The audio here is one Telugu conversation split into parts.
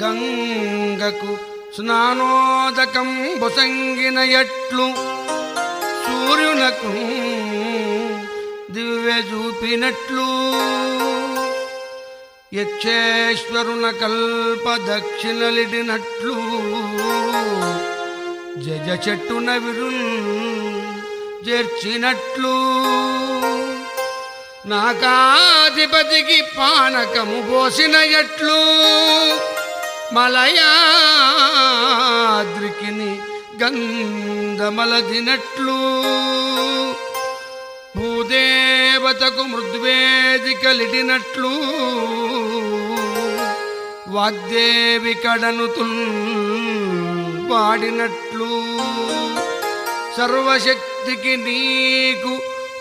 గంగకు స్నానోదకం బొసంగిన ఎట్లు సూర్యునకు దివ్య చూపినట్లు. యక్షేశ్వరున కల్ప దక్షిణలిడినట్లు. జజ చెట్టున విరున్ చేర్చినట్లు నాకాధిపతికి పానకము పోసిన ఎట్లు. మలయాద్రికిని గంధమలదినట్లు భూదేవతకు మృద్వేదికలిడినట్లు వాగ్దేవి కడనుతుల్ పాడినట్లు సర్వశక్తికి నీకు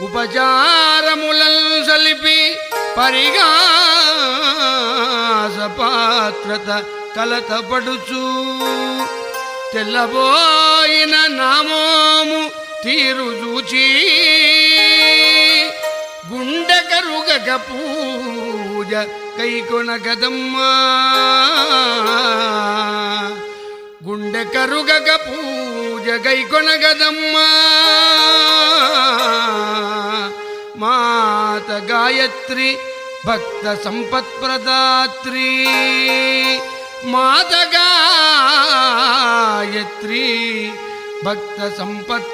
ఉపచారములను సలిపి పరిగాస పాత్రత కలతపడుచు. తెల్లబోయిన నామోము తీరు చూచి గుండెకరుగక పూజ కైకొనగదమ్మా గుండె కరుగక పూజ గైకొనగదమ్మా మాత గాయత్రి భక్త సంపత్ప్రదాత్రి మాత గాయత్రి భక్త సంపత్ప్రదాత్రి